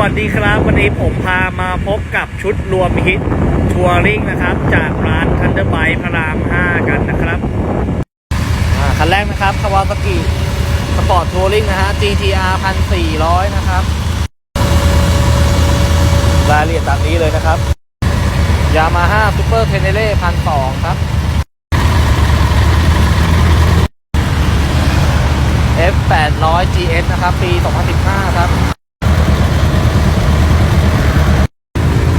วัสดีครับวันนี้ผมพามาพบกับชุดรวมฮิตทัวริงนะครับ จากร้านทันเดอร์ไบพระราม 5 กันนะครับคันแรกนะครับคาวาซากิสปอร์ตทัวริงนะฮะ GTR 1400 นะครับ รายละเอียดตามนี้เลยนะครับยามาฮ่าซูเปอร์เทเนเล่พันสองครับ F 800 GS นะครับ ปี 2015 ครับ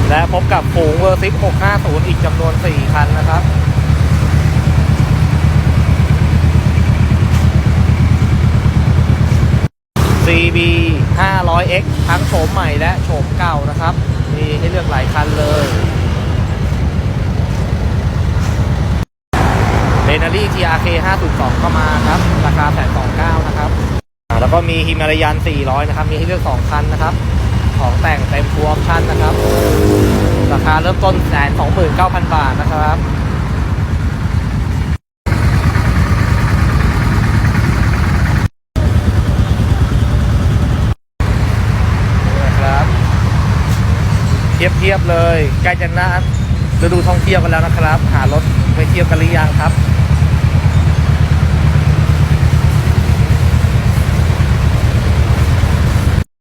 และพบกับฝูงเวอร์ซิก650 อีกจำนวน 4 คันนะครับ CB 500X ทั้งโฉมใหม่และโฉมเก่านะครับ มีให้เลือกหลายคันเลยเบนารี่ TRK 502ก็มาครับ ราคาแสนสองเก้านะครับแล้วก็มีฮิมาลายัน400 นะครับ มีให้เลือก 2 คันนะครับ ของแต่งเต็มฟูลออปชั่นนะครับ ราคาเริ่มต้นแสนสองหมื่นเก้าพันบาทนะครับนี่นะครับเทียบเทียบๆเลยใกล้จะหน้าฤดูท่องเที่ยวกันแล้วนะครับ หารถไปเที่ยวกันหรือยังครับ